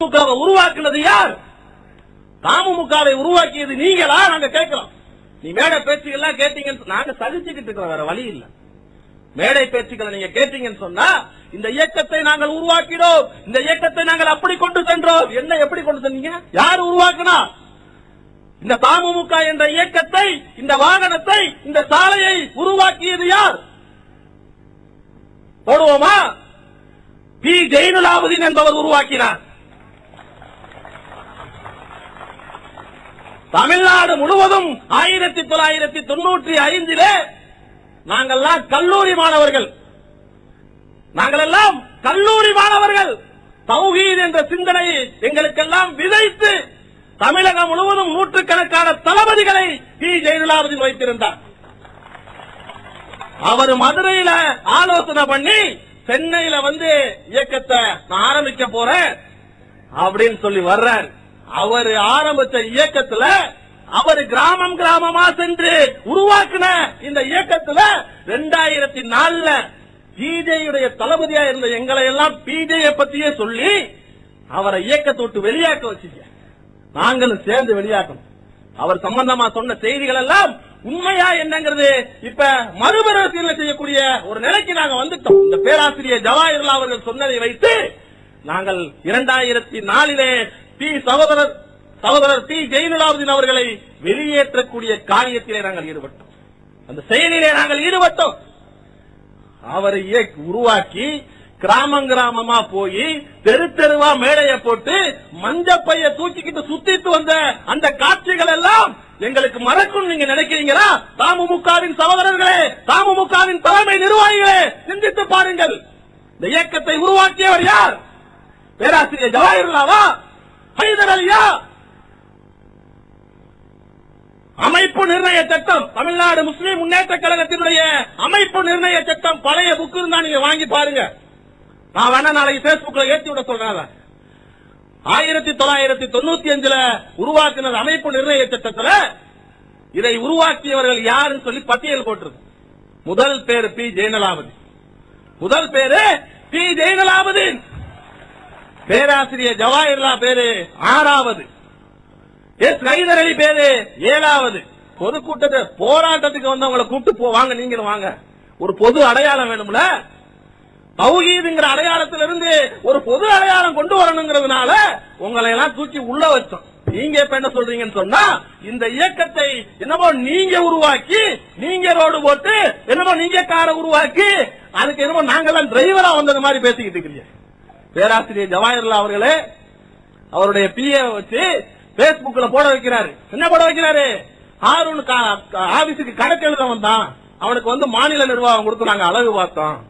திமுகவை உருவாக்குனது யார்? தமுமுகவை உருவாக்கியது நீங்களா? நாங்க கேட்கிறோம். நீ மேடை பேச்சுகள்லாம் கேட்டீங்கன்னு நாங்க சகிச்சுக்கிட்டு இருக்கிறோம் வேற வழி இல்ல. மேடை பேச்சுக்களை நீங்க கேட்டீங்கன்னு சொன்னா இந்த இயக்கத்தை நாங்கள் உருவாக்கினோம். இந்த இயக்கத்தை நாங்கள் அப்படி கொண்டு சென்றோம். என்ன எப்படி கொண்டு சென்றீங்க யார் உருவாக்குனா? இந்த தமுமுக என்ற இயக்கத்தை இந்த வாகனத்தை இந்த சாலையை உருவாக்கியது யார்? போடுவோமா? பி. ஜெயினுலாபுதீன் என்பவர் உருவாக்கினார். தமிழ்நாடு முழுவதும் ஆயிரத்தி தொள்ளாயிரத்தி தொண்ணூற்றி ஐந்திலே நாங்கள்லாம் கல்லூரி மாணவர்கள். நாங்களெல்லாம் கல்லூரி மாணவர்கள். தௌஹீத் என்ற சிந்தனையை எங்களுக்கெல்லாம் விதைத்து தமிழகம் முழுவதும் நூற்றுக்கணக்கான தளபதிகளை பி. ஜெயலலிதாபதி வைத்திருந்தார். அவர் மதுரையில ஆலோசனை பண்ணி சென்னையில வந்து இயக்கத்தை நான் ஆரம்பிக்க போறேன் அப்படின்னு சொல்லி வர்றாரு. அவர் ஆரம்பிச்ச இயக்கத்துல அவர் கிராமம் கிராமமா சென்று உருவாக்குன இந்த இயக்கத்துல ரெண்டாயிரத்தி நாலுல பிஜேயுடைய தளபதியா இருந்த எங்களை எல்லாம் பிஜேய பத்தியே சொல்லி அவரை இயக்கத்தை விட்டு வெளியாக்க வச்சீங்க நாங்களும் சேர்ந்து வெளியாக்கணும். அவர் சம்பந்தமா சொன்ன செய்திகள் எல்லாம் உண்மையா என்னங்கிறது இப்ப மறுபரிசீலனை செய்யக்கூடிய ஒரு நிலைக்கு நாங்க வந்துட்டோம். இந்த பேராசிரியர் ஜவாஹர்லால் அவர்கள் சொன்னதை வைத்து நாங்கள் இரண்டாயிரத்தி நாலிலே டி சகோதரர் சகோதரர் டி ஜெயினுலாபுதீன் அவர்களை வெளியேற்றக்கூடிய காரியத்திலே நாங்கள் ஈடுபட்டோம். அந்த செயலிலே நாங்கள் ஈடுபட்டோம். அவரையே உருவாக்கி கிராமம் கிராமமா போய் தெரு தெருவா மேடைய போட்டு மஞ்சப்பைய தூக்கிக்கிட்டு சுத்திட்டு வந்த அந்த காட்சிகள் எல்லாம் எங்களுக்கு மறக்கும். நீங்க நினைக்கிறீங்களா? தாமுமுகவின் சகோதரர்களே தாமுமுகவின் தலைமை நிர்வாகிகளே சிந்தித்து பாருங்கள். இந்த இயக்கத்தை உருவாக்கியவர் யார்? பேராசிரியர் ஜவஹர்லாவா ஹைதர் அலியா அமைப்பு நிர்ணய சட்டம் தமிழ்நாடு முஸ்லீம் முன்னேற்ற கழகத்தினுடைய அமைப்பு நிர்ணய சட்டம் பழைய புக்கு இருந்தா நீங்க வாங்கி பாருங்க. நான் வேணா நாளைக்கு பேஸ்புக்ல ஏத்தி விட சொல்றேன் ஆயிரத்தி தொள்ளாயிரத்தி தொண்ணூத்தி அஞ்சுல உருவாக்கினது அமைப்பு நிர்ணய சட்டத்துல இதை உருவாக்கியவர்கள் யாருன்னு சொல்லி பட்டியல் போட்டிருக்கு. முதல் பேரு பி ஜெயலலாபதி முதல் பேரு பி ஜெயலலாபதீன் பேராசிரியர் ஜவாஹர்லா பேரு ஆறாவது. எஸ் ஹைதர் அலி பேரு ஏழாவது. பொதுக்கூட்டத்தை போராட்டத்துக்கு வந்தவங்களை கூப்பிட்டு போ வாங்க நீங்களும் வாங்க. ஒரு பொது அடையாளம் வேணும்ல? தௌஹீதுங்கிற அடையாளத்திலிருந்து ஒரு பொது அடையாளம் கொண்டு வரணுங்கிறதுனால உங்களை எல்லாம் தூக்கி உள்ள வச்சோம். நீங்க இப்ப என்ன சொல்றீங்கன்னு சொன்னா இந்த இயக்கத்தை என்னமோ நீங்க உருவாக்கி நீங்க ரோடு போட்டு என்னமோ நீங்க காரை உருவாக்கி அதுக்கு என்னமோ நாங்கெல்லாம் டிரைவரா வந்தது மாதிரி பேசிக்கிட்டு இருக்கிறீங்க பேராசிரியர் ஜவாஹர்லா அவர்களே அவருடைய பிஏ வச்சு பேஸ்புக்ல போட வைக்கிறாரு. என்ன போட வைக்கிறாரு? ஹாரூன் கா- ஆபீஸுக்கு கணக்கு எழுதவன் தான். அவனுக்கு வந்து மாநில நிர்வாகம் கொடுத்து நாங்க அழகு பார்த்தோம்.